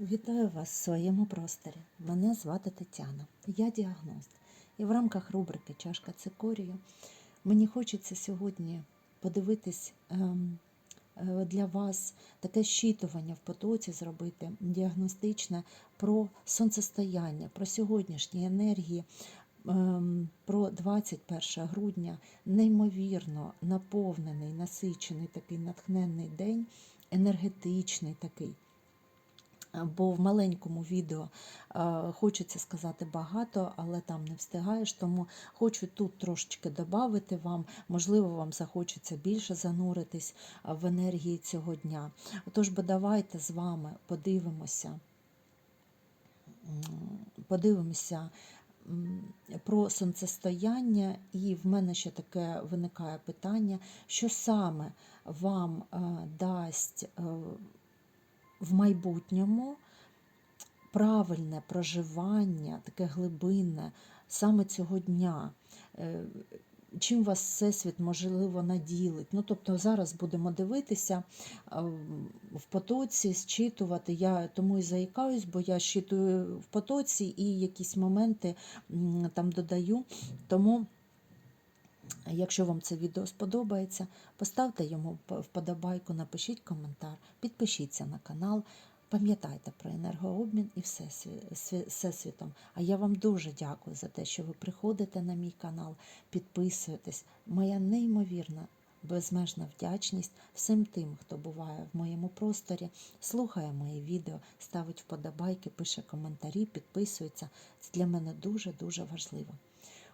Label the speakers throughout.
Speaker 1: Вітаю вас в своєму просторі. Мене звати Тетяна. Я діагност. І в рамках рубрики Чашка цикорію мені хочеться сьогодні подивитись ем, е, для вас таке щитування в потоці зробити діагностичне про сонцестояння, про сьогоднішні енергії. ем, Про 21 грудня неймовірно наповнений, насичений такий натхненний день, енергетичний такий. Бо в маленькому відео е, хочеться сказати багато, але там не встигаєш. Тому хочу тут трошечки додати вам, можливо, вам захочеться більше зануритись е, в енергії цього дня. Отож, бо давайте з вами подивимося, подивимося про сонцестояння, і в мене ще таке виникає питання, що саме вам е, дасть. В майбутньому правильне проживання, таке глибинне саме цього дня. Е, Чим вас всесвіт можливо наділить? Ну, тобто зараз будемо дивитися е, в потоці, зчитувати. Я тому і заїкаюсь, бо я щитую в потоці і якісь моменти там додаю. Тому Якщо вам це відео сподобається, поставте йому вподобайку, напишіть коментар, підпишіться на канал. Пам'ятайте про енергообмін і всесвітом. А я вам дуже дякую за те, що ви приходите на мій канал, підписуєтесь. Моя неймовірна, безмежна вдячність всім тим, хто буває в моєму просторі, слухає мої відео, ставить вподобайки, пише коментарі, підписується. Це для мене дуже-дуже важливо.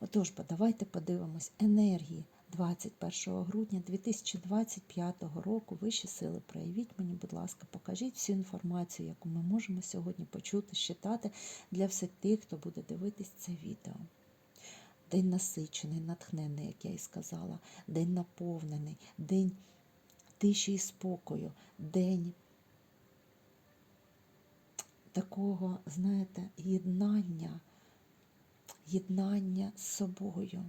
Speaker 1: Отож, давайте подивимось енергії 21 грудня 2025 року. Вищі сили проявіть мені, будь ласка, покажіть всю інформацію, яку ми можемо сьогодні почути, считати для всіх тих, хто буде дивитись це відео. День насичений, натхнений, як я і сказала, день наповнений, день тиші і спокою, день такого, знаєте, єднання єднання з собою,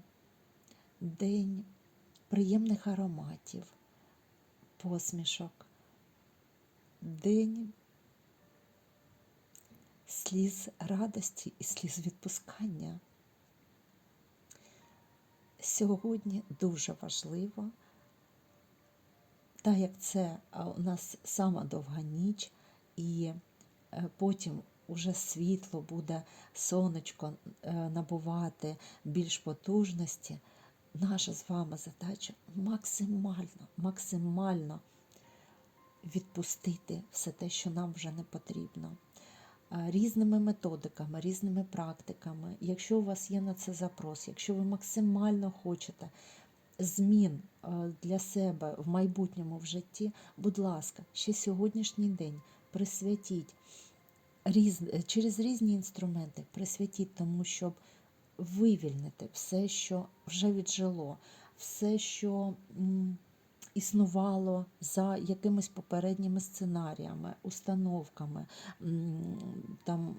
Speaker 1: день приємних ароматів, посмішок, день сліз радості і сліз відпускання. Сьогодні дуже важливо, так як це у нас сама довга ніч, і е, потім уже світло буде сонечко е, набувати більш потужності. Наша з вами задача максимально, максимально відпустити все те, що нам вже не потрібно. Е, різними методиками, різними практиками, якщо у вас є на це запрос, якщо ви максимально хочете змін е, для себе в майбутньому в житті, будь ласка, ще сьогоднішній день присвятіть різ, через різні інструменти присвятіть тому, щоб вивільнити все, що вже віджило, все, що існувало за якимись попередніми сценаріями, установками. там,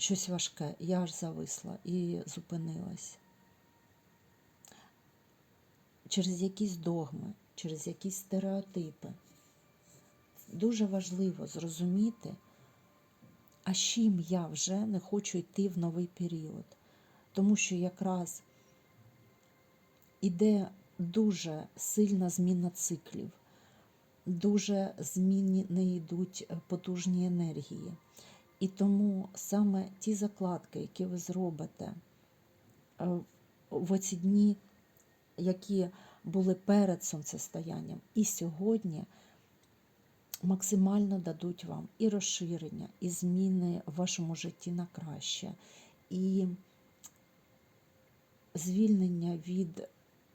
Speaker 1: Щось важке, я аж зависла і зупинилась. Через якісь догми, через якісь стереотипи. Дуже важливо зрозуміти, а чим я вже не хочу йти в новий період. Тому що якраз іде дуже сильна зміна циклів, дуже змінні не йдуть потужні енергії. І тому саме ті закладки, які ви зробите е, в оці дні, які були перед сонцестоянням, і сьогодні максимально дадуть вам і розширення, і зміни в вашому житті на краще, і звільнення від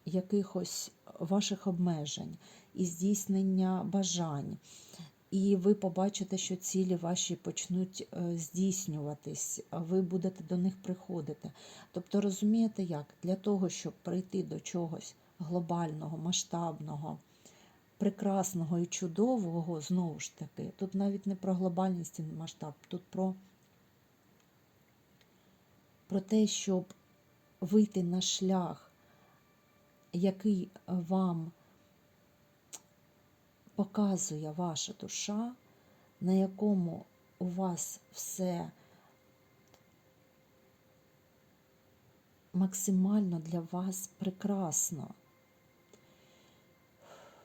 Speaker 1: якихось ваших обмежень, і здійснення бажань. І ви побачите, що цілі ваші почнуть е, здійснюватись, ви будете до них приходити. Тобто, розумієте, як? Для того, щоб прийти до чогось глобального, масштабного, прекрасного і чудового, знову ж таки, тут навіть не про глобальність і масштаб, тут про, про те, щоб вийти на шлях, який вам показує ваша душа, на якому у вас все максимально для вас прекрасно.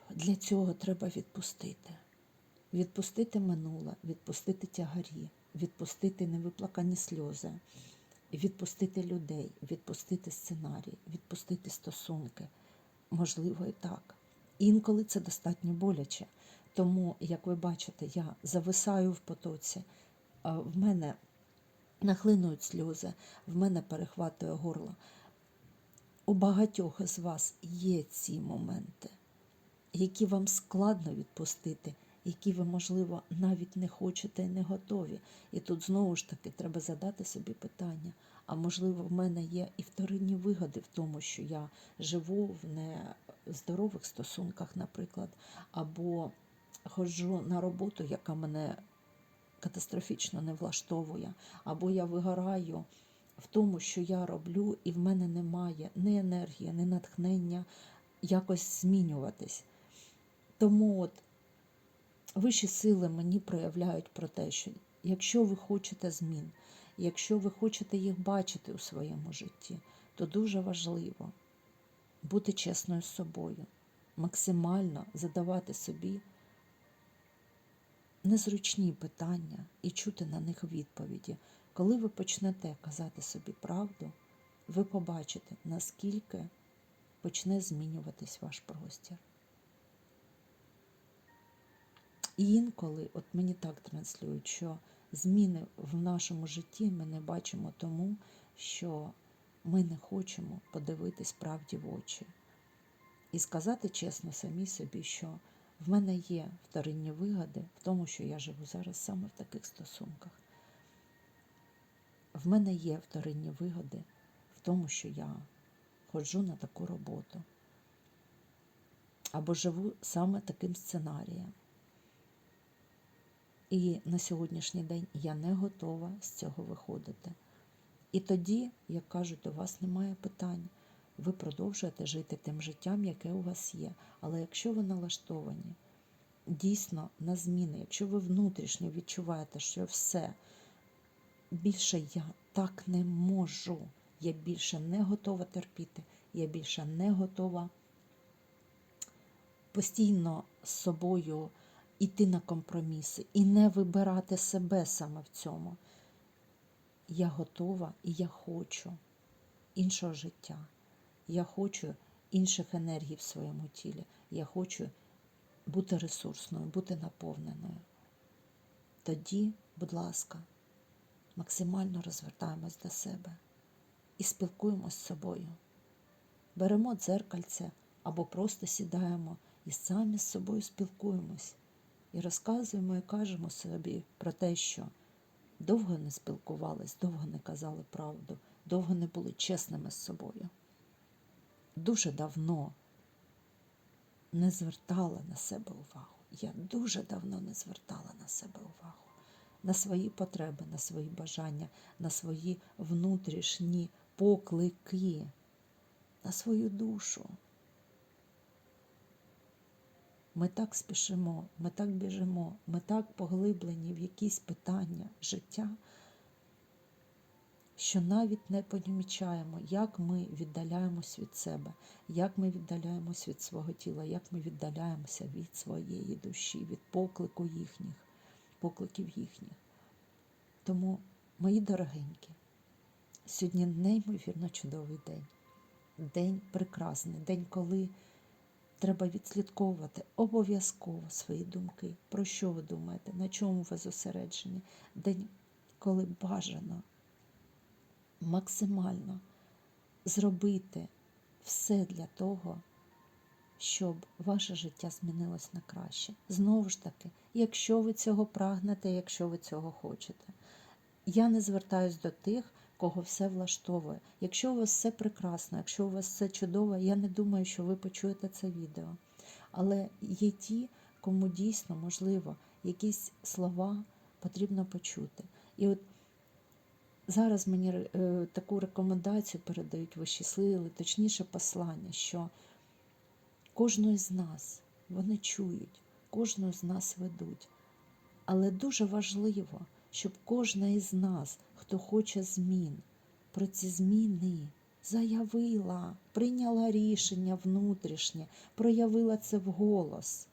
Speaker 1: Для цього треба відпустити. Відпустити минуле, відпустити тягарі, відпустити невиплакані сльози, відпустити людей, відпустити сценарій, відпустити стосунки. Можливо, і так. Інколи це достатньо боляче. Тому, як ви бачите, я зависаю в потоці, в мене нахлинують сльози, в мене перехватує горло. У багатьох із вас є ці моменти, які вам складно відпустити, які ви, можливо, навіть не хочете і не готові. І тут знову ж таки треба задати собі питання. А можливо, в мене є і вторинні вигоди в тому, що я живу в нездорових стосунках, наприклад, або ходжу на роботу, яка мене катастрофічно не влаштовує, або я вигораю в тому, що я роблю, і в мене немає ні енергії, ні натхнення якось змінюватись. Тому от вищі сили мені проявляють про те, що якщо ви хочете змін, якщо ви хочете їх бачити у своєму житті, то дуже важливо бути чесною з собою, максимально задавати собі незручні питання і чути на них відповіді. Коли ви почнете казати собі правду, ви побачите, наскільки почне змінюватись ваш простір. І інколи, от мені так транслюють, що зміни в нашому житті ми не бачимо тому, що ми не хочемо подивитись правді в очі. І сказати чесно самі собі, що в мене є вторинні вигоди в тому, що я живу зараз саме в таких стосунках. В мене є вторинні вигоди в тому, що я ходжу на таку роботу. Або живу саме таким сценарієм. І на сьогоднішній день я не готова з цього виходити. І тоді, як кажуть, у вас немає питань. Ви продовжуєте жити тим життям, яке у вас є. Але якщо ви налаштовані дійсно на зміни, якщо ви внутрішньо відчуваєте, що все, більше я так не можу, я більше не готова терпіти, я більше не готова постійно з собою йти на компроміси і не вибирати себе саме в цьому. Я готова і я хочу іншого життя. Я хочу інших енергій в своєму тілі. Я хочу бути ресурсною, бути наповненою. Тоді, будь ласка, максимально розвертаємось до себе і спілкуємось з собою. Беремо дзеркальце або просто сідаємо і самі з собою спілкуємось. І розказуємо і кажемо собі про те, що довго не спілкувались, довго не казали правду, довго не були чесними з собою. Дуже давно не звертала на себе увагу. Я дуже давно не звертала на себе увагу, на свої потреби, на свої бажання, на свої внутрішні поклики, на свою душу. Ми так спішимо, ми так біжимо, ми так поглиблені в якісь питання життя, що навіть не помічаємо, як ми віддаляємось від себе, як ми віддаляємось від свого тіла, як ми віддаляємося від своєї душі, від поклику їхніх, покликів їхніх. Тому, мої дорогенькі, сьогодні неймовірно чудовий день, день прекрасний, день, коли. Треба відслідковувати обов'язково свої думки. Про що ви думаєте, на чому ви зосереджені? День, коли бажано максимально зробити все для того, щоб ваше життя змінилось на краще. Знову ж таки, якщо ви цього прагнете, якщо ви цього хочете. Я не звертаюсь до тих, кого все влаштовує. Якщо у вас все прекрасно, якщо у вас все чудово, я не думаю, що ви почуєте це відео. Але є ті, кому дійсно, можливо, якісь слова потрібно почути. І от зараз мені е, таку рекомендацію передають вищі сили, точніше послання, що кожного з нас вони чують, кожну з нас ведуть. Але дуже важливо, щоб кожна із нас, хто хоче змін, про ці зміни заявила, прийняла рішення внутрішнє, проявила це вголос,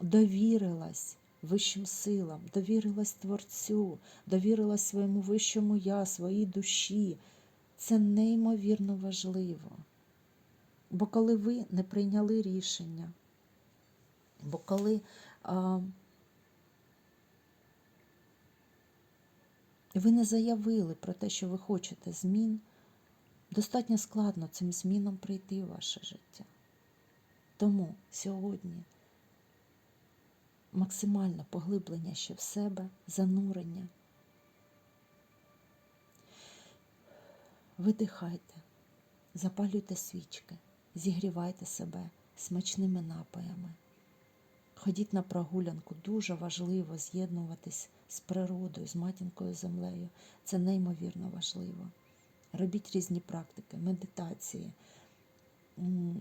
Speaker 1: довірилась вищим силам, довірилась Творцю, довірилась своєму вищому я, своїй душі. Це неймовірно важливо. Бо коли ви не прийняли рішення, бо коли а, ви не заявили про те, що ви хочете змін, достатньо складно цим змінам прийти в ваше життя. Тому сьогодні максимальне поглиблення ще в себе, занурення. Видихайте, запалюйте свічки, зігрівайте себе смачними напоями. Ходіть на прогулянку, дуже важливо з'єднуватись з природою, з матінкою землею. Це неймовірно важливо. Робіть різні практики, медитації.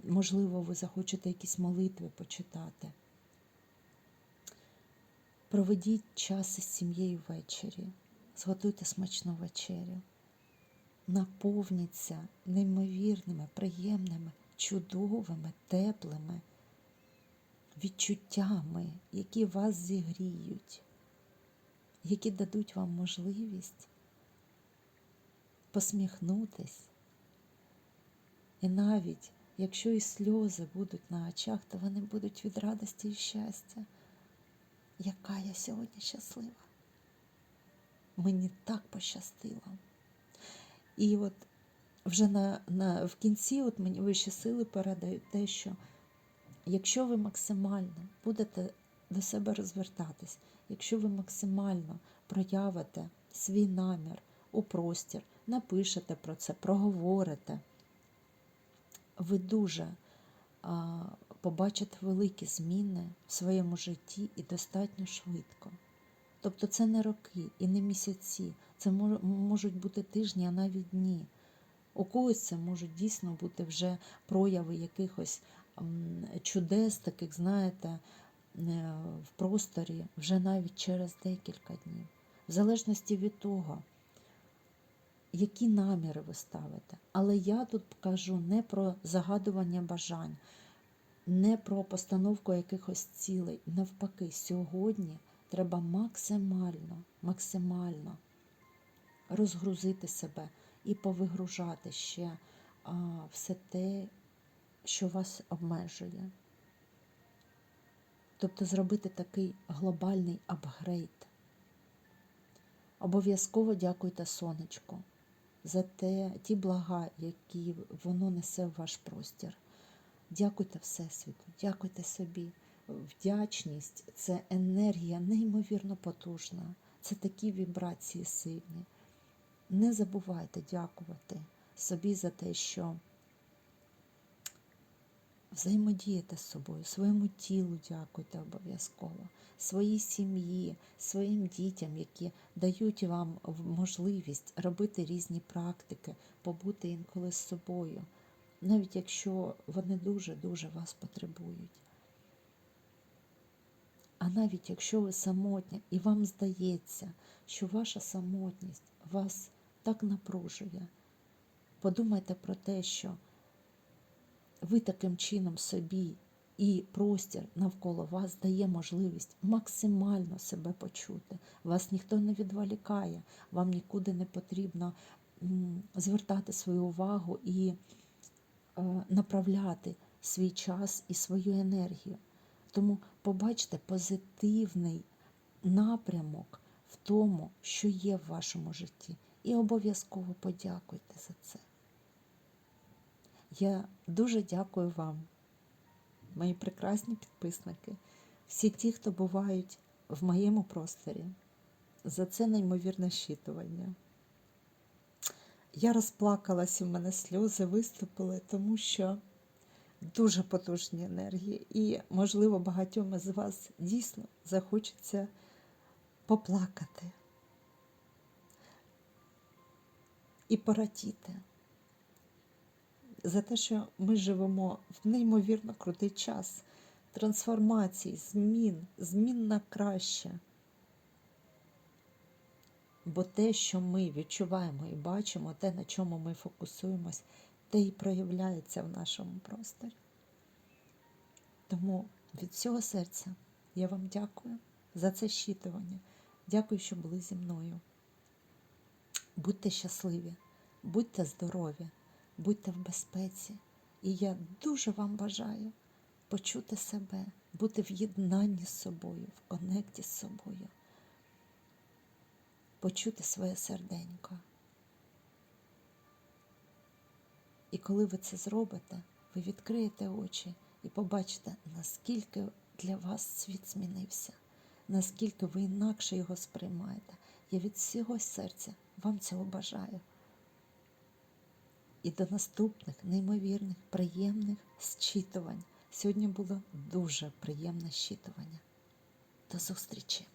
Speaker 1: Можливо, ви захочете якісь молитви почитати. Проведіть час із сім'єю ввечері, зготуйте смачну вечерю, наповніться неймовірними, приємними, чудовими, теплими відчуттями, які вас зігріють, які дадуть вам можливість посміхнутись. І навіть якщо і сльози будуть на очах, то вони будуть від радості і щастя. Яка я сьогодні щаслива. Мені так пощастило. І от вже на, на, в кінці от мені вищі сили передають те, що якщо ви максимально будете до себе розвертатись, якщо ви максимально проявите свій намір у простір, напишете про це, проговорите, ви дуже а, побачите великі зміни в своєму житті і достатньо швидко. Тобто це не роки і не місяці, це можуть бути тижні, а навіть дні. У когось це можуть дійсно бути вже прояви якихось чудес, таких, знаєте, е, в просторі вже навіть через декілька днів. В залежності від того, які наміри ви ставите. Але я тут кажу не про загадування бажань, не про постановку якихось цілей. Навпаки, сьогодні треба максимально, максимально розгрузити себе і повигружати ще а, все те, що вас обмежує. Тобто зробити такий глобальний апгрейд. Обов'язково дякуйте сонечку за те, ті блага, які воно несе в ваш простір. Дякуйте Всесвіту, дякуйте собі. Вдячність це енергія неймовірно потужна, це такі вібрації сильні. Не забувайте дякувати собі за те, що взаємодієте з собою, своєму тілу дякуйте обов'язково, своїй сім'ї, своїм дітям, які дають вам можливість робити різні практики, побути інколи з собою, навіть якщо вони дуже-дуже вас потребують. А навіть якщо ви самотня і вам здається, що ваша самотність вас так напружує, подумайте про те, що ви таким чином собі і простір навколо вас дає можливість максимально себе почути. Вас ніхто не відволікає, вам нікуди не потрібно звертати свою увагу і е, направляти свій час і свою енергію. Тому побачте позитивний напрямок в тому, що є в вашому житті, і обов'язково подякуйте за це. Я дуже дякую вам, мої прекрасні підписники, всі ті, хто бувають в моєму просторі, за це неймовірне щитування. Я розплакалась, у мене сльози виступили, тому що дуже потужні енергії, і, можливо, багатьом із вас дійсно захочеться поплакати і поратіти. За те, що ми живемо в неймовірно крутий час трансформацій, змін, змін на краще. Бо те, що ми відчуваємо і бачимо, те, на чому ми фокусуємось, те і проявляється в нашому просторі. Тому від всього серця я вам дякую за це щитування. Дякую, що були зі мною. Будьте щасливі, будьте здорові, будьте в безпеці. І я дуже вам бажаю почути себе, бути в єднанні з собою, в конекті з собою, почути своє серденько. І коли ви це зробите, ви відкриєте очі і побачите, наскільки для вас світ змінився, наскільки ви інакше його сприймаєте. Я від всього серця вам цього бажаю. І до наступних неймовірних, приємних зчитувань. Сьогодні було дуже приємне щитування. До зустрічі!